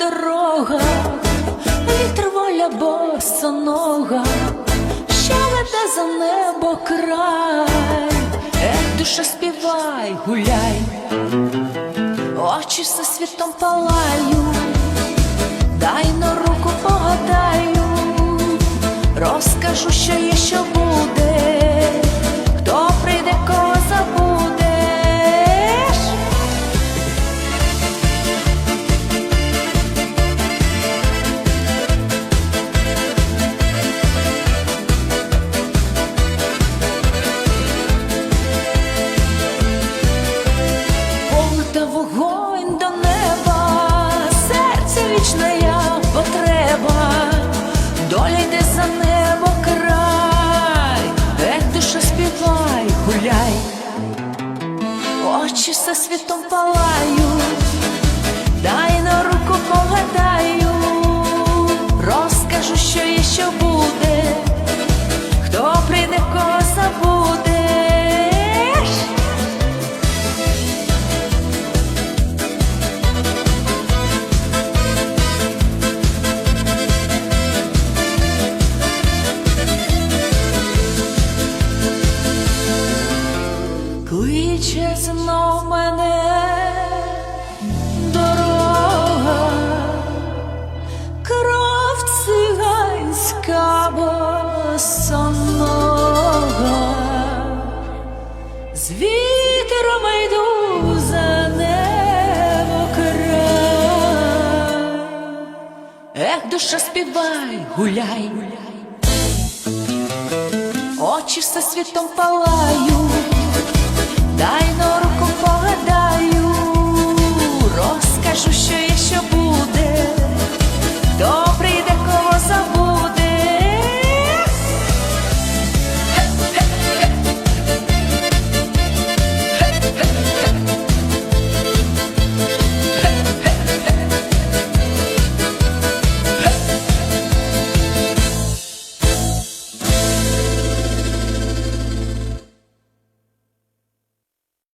дорога, вітер воля босонога, що веде за небо край, Ех, душа співай, гуляй, очі все світом палають, дай на руку погадаю, розкажу, що є, що буде, доля за небо край, ех, душа співай, гуляй, очі все світом палають, знов мене дорога, кров циганська босонога, з вітром йду за небо край. Ех, душа співай, гуляй, очі все світом палають.